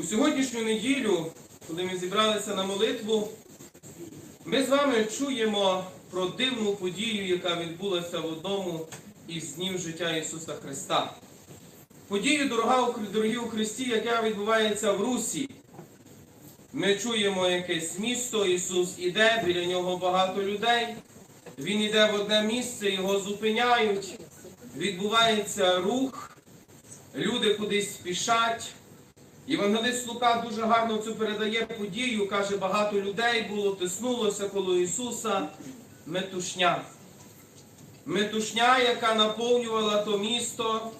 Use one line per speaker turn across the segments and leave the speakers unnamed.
У сьогоднішню неділю, коли ми зібралися на молитву, ми з вами чуємо про дивну подію, яка відбулася в одному із днів життя Ісуса Христа. Подію, дорога, дорогі у Христі, яка відбувається в Русі. Ми чуємо якесь місто, Ісус іде, біля нього багато людей. Він іде в одне місце, його зупиняють, відбувається рух, люди кудись спішать. Євангелист Лука дуже гарно цю передає подію, каже, багато людей було, тиснулося коло Ісуса. Метушня. Метушня, яка наповнювала то місто,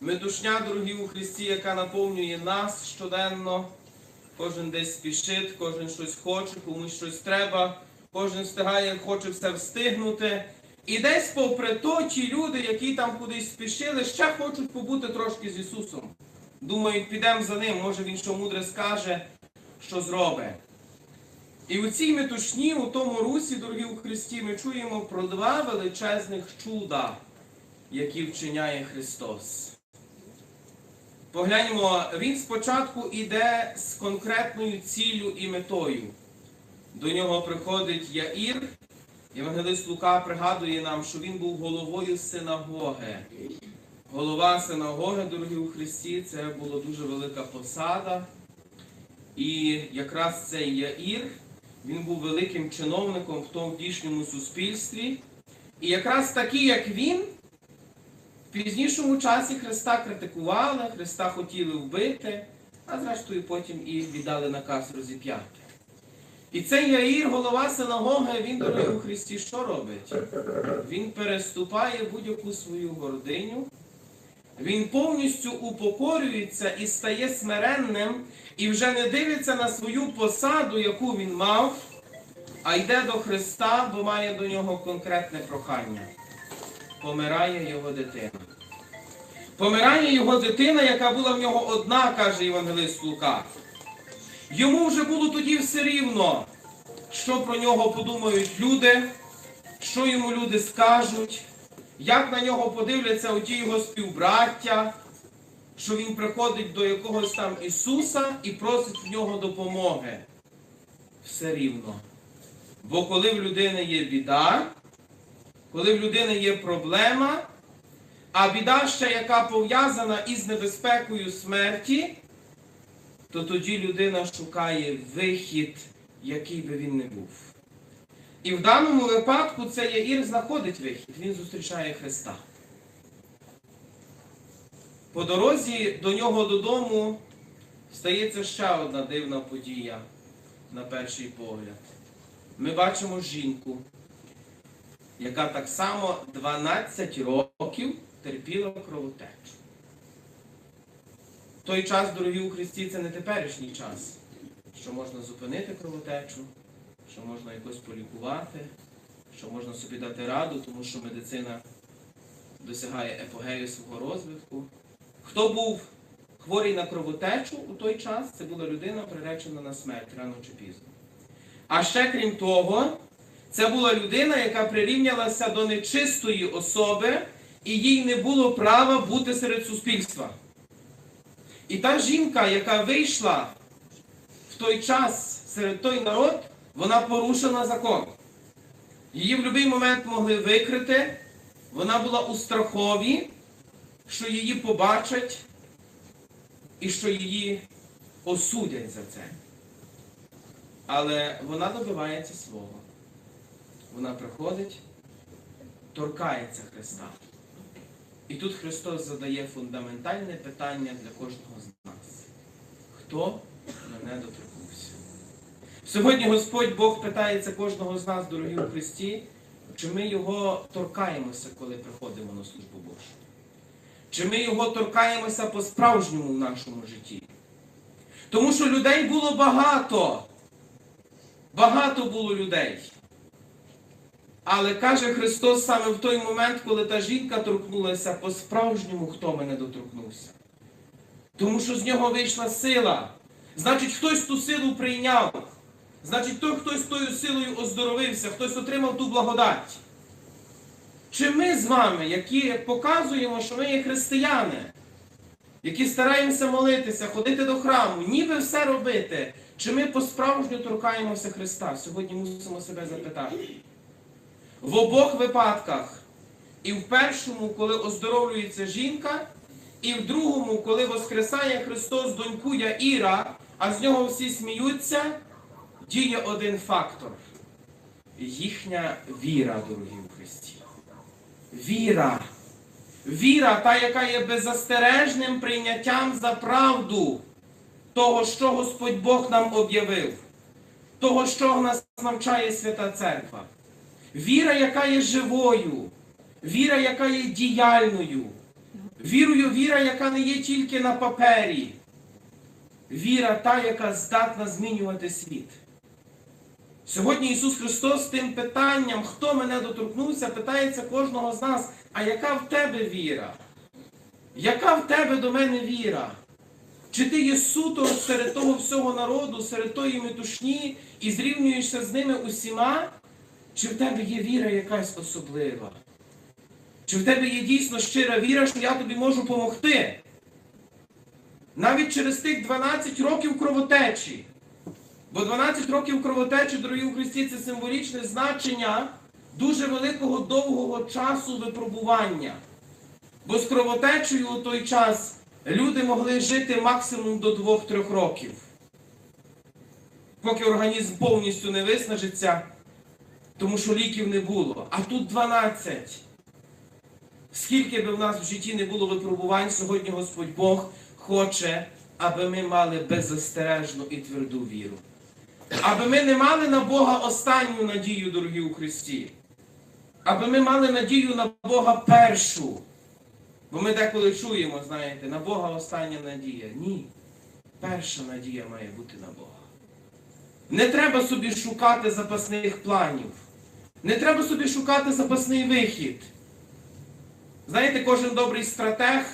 метушня, дорогі у Христі, яка наповнює нас щоденно. Кожен десь спішить, кожен щось хоче, комусь щось треба, кожен встигає, хоче все встигнути. І десь попри то, ті люди, які там кудись спішили, ще хочуть побути трошки з Ісусом. Думають, підемо за ним, може він що мудре скаже, що зробить. І у цій метушні, у тому русі, дорогі у Христі, ми чуємо про два величезних чуда, які вчиняє Христос. Погляньмо, він спочатку іде з конкретною ціллю і метою. До нього приходить Яїр. Євангелист Лука пригадує нам, що він був головою синагоги. Голова синагоги, дорогі у Христі, це була дуже велика посада. І якраз цей Яїр, він був великим чиновником в тому дійшньому суспільстві. І якраз такі, як він, в пізнішому часі Христа критикували, Христа хотіли вбити, а зрештою потім і віддали наказ розіп'яти. І цей Яїр, голова синагоги, він, дорогі у Христі, що робить? Він переступає будь-яку свою гординю, він повністю упокорюється і стає смиренним, і вже не дивиться на свою посаду, яку він мав, а йде до Христа, бо має до нього конкретне прохання. Помирає його дитина. Помирає його дитина, яка була в нього одна, каже Євангелист Лука. Йому вже було тоді все рівно, що про нього подумають люди, що йому люди скажуть, як на нього подивляться оті його співбраття, що він приходить до якогось там Ісуса і просить в нього допомоги. Все рівно. Бо коли в людини є біда, коли в людини є проблема, а біда ще яка пов'язана із небезпекою смерті, то тоді людина шукає вихід, який би він не був. І в даному випадку це Яїр знаходить вихід, він зустрічає Христа. По дорозі до нього додому стається ще одна дивна подія на перший погляд. Ми бачимо жінку, яка так само 12 років терпіла кровотечу. Той час, дорогі у Христі, це не теперішній час, що можна зупинити кровотечу, що можна якось полікувати, що можна собі дати раду, тому що медицина досягає епогею свого розвитку. Хто був хворий на кровотечу у той час, це була людина приречена на смерть рано чи пізно. А ще крім того, це була людина, яка прирівнялася до нечистої особи, і їй не було права бути серед суспільства. І та жінка, яка вийшла в той час серед той народ, вона порушила закон. Її в будь-який момент могли викрити, вона була у страхові, що її побачать і що її осудять за це. Але вона добивається свого. Вона приходить, торкається Христа. І тут Христос задає фундаментальне питання для кожного з нас. Хто мене доторкнувся? Сьогодні Господь Бог питається кожного з нас, дорогі у Христі, чи ми його торкаємося, коли приходимо на службу Божу? Чи ми його торкаємося по-справжньому в нашому житті? Тому що людей було багато. Багато було людей. Але каже Христос саме в той момент, коли та жінка торкнулася по-справжньому, хто мене доторкнувся. Тому що з нього вийшла сила. Значить, хтось ту силу прийняв. Значить, той хтось тою силою оздоровився, хтось отримав ту благодать. Чи ми з вами, які показуємо, що ми є християни, які стараємося молитися, ходити до храму, ніби все робити, чи ми по-справжньому торкаємося Христа? Сьогодні мусимо себе запитати. В обох випадках, і в першому, коли оздоровлюється жінка, і в другому, коли воскресає Христос доньку Яїра, а з нього всі сміються, діє один фактор їхня віра, дорогі у Христі. Віра. Віра, та, яка є беззастережним прийняттям за правду того, що Господь Бог нам об'явив, того, що нас навчає Свята Церква. Віра, яка є живою, віра, яка є діяльною, вірою, віра, яка не є тільки на папері. Віра та, яка здатна змінювати світ. Сьогодні Ісус Христос з тим питанням, хто мене доторкнувся, питається кожного з нас, а яка в тебе віра? Яка в тебе до мене віра? Чи ти є суто серед того всього народу, серед тої метушні і зрівнюєшся з ними усіма? Чи в тебе є віра якась особлива? Чи в тебе є дійсно щира віра, що я тобі можу допомогти? Навіть через тих 12 років кровотечі. Бо 12 років кровотечі, дорогі у Христі, це символічне значення дуже великого довгого часу випробування. Бо з кровотечею у той час люди могли жити максимум до 2-3 років. Поки організм повністю не виснажиться, тому що ліків не було. А тут 12. Скільки би в нас в житті не було випробувань, сьогодні Господь Бог хоче, аби ми мали беззастережну і тверду віру. Аби ми не мали на Бога останню надію, дорогі у Христі. Аби ми мали надію на Бога першу. Бо ми деколи чуємо, знаєте, на Бога остання надія. Ні. Перша надія має бути на Бога. Не треба собі шукати запасних планів. Не треба собі шукати запасний вихід. Знаєте, кожен добрий стратег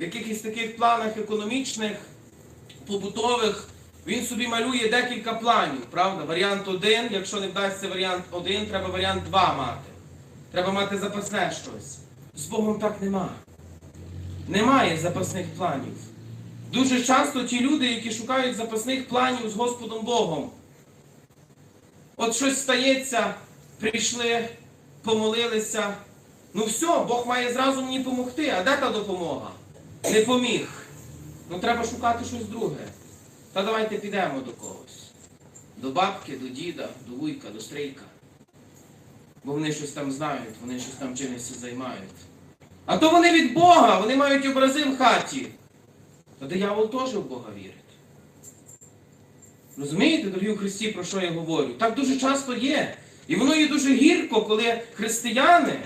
в якихось таких планах економічних, побутових, він собі малює декілька планів, правда? Варіант один, якщо не вдасться варіант один, треба варіант два мати. Треба мати запасне щось. З Богом так нема. Немає запасних планів. Дуже часто ті люди, які шукають запасних планів з Господом Богом. От щось стається, прийшли, помолилися. Ну все, Бог має зразу мені допомогти. А де та допомога? Не поміг. Ну треба шукати щось друге. Та давайте підемо до когось. До бабки, до діда, до вуйка, до стрійка. Бо вони щось там знають, вони щось там чимось займають. А то вони від Бога, вони мають образи в хаті. Та диявол теж в Бога вірить. Розумієте, дорогі у Христі, про що я говорю? Так дуже часто є. І воно є дуже гірко, коли християни,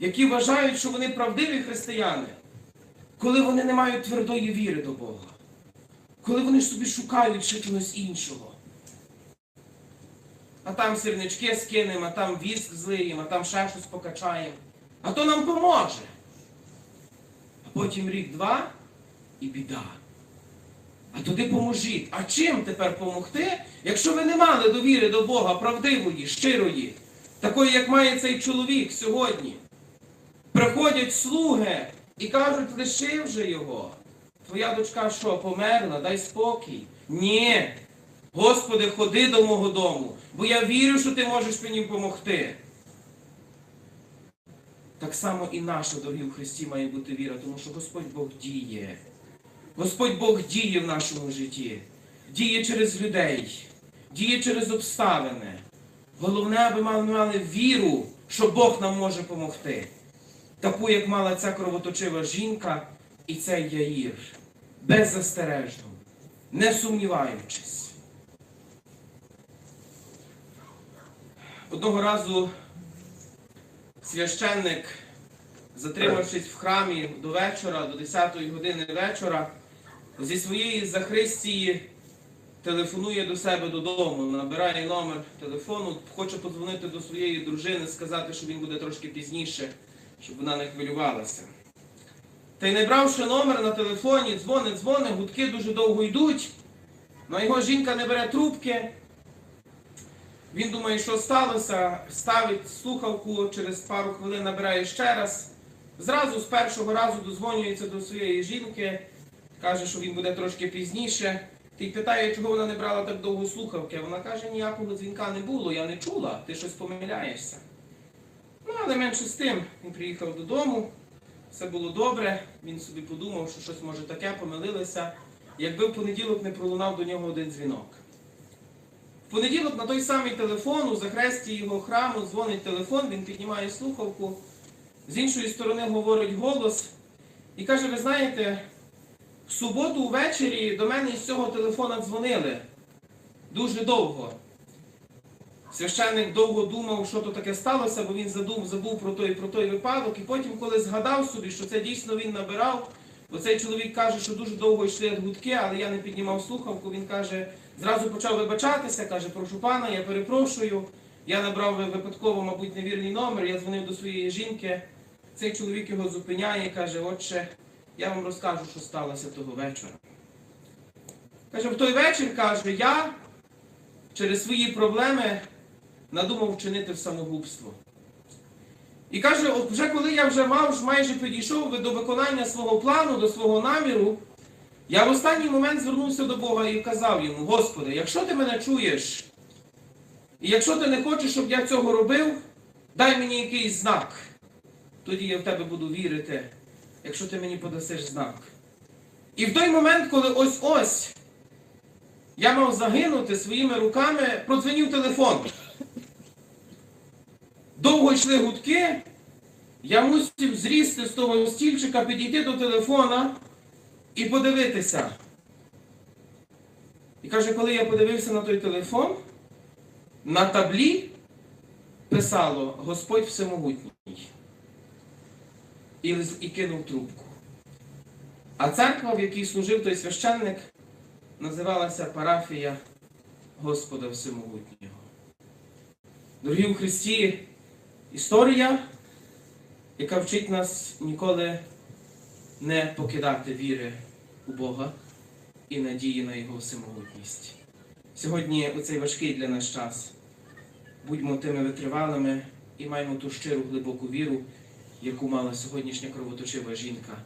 які вважають, що вони правдиві християни, коли вони не мають твердої віри до Бога. Коли вони собі шукають ще чогось іншого. А там сірнички скинемо, а там віск злиємо, а там ще щось покачаємо. А то нам поможе. А потім рік-два і біда. А туди поможіть. А чим тепер помогти, якщо ви не мали довіри до Бога правдивої, щирої, такої, як має цей чоловік сьогодні? Приходять слуги і кажуть, лиши вже його. Твоя дочка що, померла, дай спокій. Ні. Господи, ходи до мого дому, бо я вірю, що ти можеш мені допомогти. Так само і наша, дорогі в Христі, має бути віра, тому що Господь Бог діє. Господь Бог діє в нашому житті, діє через людей, діє через обставини. Головне, аби ми мали віру, що Бог нам може допомогти. Таку, як мала ця кровоточива жінка і цей Яїр, беззастережно, не сумніваючись. Одного разу священник, затримавшись в храмі до вечора, до 10-ї години вечора, зі своєї захристії телефонує до себе додому, набирає номер телефону, хоче подзвонити до своєї дружини, сказати, що він буде трошки пізніше, щоб вона не хвилювалася. Та й не бравши номер на телефоні, дзвонить, дзвонить, гудки дуже довго йдуть, але його жінка не бере трубки. Він думає, що сталося, ставить слухавку, через пару хвилин набирає ще раз. Зразу з першого разу дозвонюється до своєї жінки, каже, що він буде трошки пізніше. Ти питає, чого вона не брала так довго слухавки. Вона каже, ніякого дзвінка не було, я не чула, ти щось помиляєшся. Ну, але менше з тим, він приїхав додому, все було добре, він собі подумав, що щось може таке, помилилися, якби в понеділок не пролунав до нього один дзвінок. В понеділок на той самий телефон у захресті його храму дзвонить телефон, він піднімає слухавку, з іншої сторони говорить голос і каже: ви знаєте, в суботу ввечері до мене із цього телефона дзвонили дуже довго. Священник довго думав, що то таке сталося, бо він задум, забув про той, про той випадок. І потім, коли згадав собі, що це дійсно він набирав, бо цей чоловік каже, що дуже довго йшли гудки, але я не піднімав слухавку. Він каже, зразу почав вибачатися, каже, прошу пана, я перепрошую. Я набрав випадково, мабуть, невірний номер, я дзвонив до своєї жінки. Цей чоловік його зупиняє і каже, отче, я вам розкажу, що сталося того вечора. Каже, в той вечір, каже, я через свої проблеми надумав вчинити самогубство. І каже, вже коли я вже мав майже підійшов до виконання свого плану, до свого наміру, я в останній момент звернувся до Бога і казав йому: Господи, якщо ти мене чуєш, і якщо ти не хочеш, щоб я цього робив, дай мені якийсь знак. Тоді я в тебе буду вірити, якщо ти мені подасиш знак. І в той момент, коли ось ось я мав загинути своїми руками, продзвонив телефон. Довго йшли гудки, я мусив зрісти з того стільчика, підійти до телефона і подивитися. І каже, коли я подивився на той телефон, на таблі писало Господь Всемогутній. І, і кинув трубку. А церква, в якій служив той священник, називалася парафія Господа Всемогутнього. Дорогі у Христі, історія, яка вчить нас ніколи не покидати віри у Бога і надії на Його всемогутність. Сьогодні, у цей важкий для нас час, будьмо тими витривалими і маємо ту щиру глибоку віру, яку мала сьогоднішня кровоточива жінка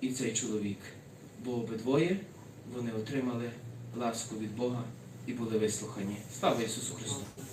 і цей чоловік. Бо обидвоє вони отримали ласку від Бога і були вислухані. Слава Ісусу Христу!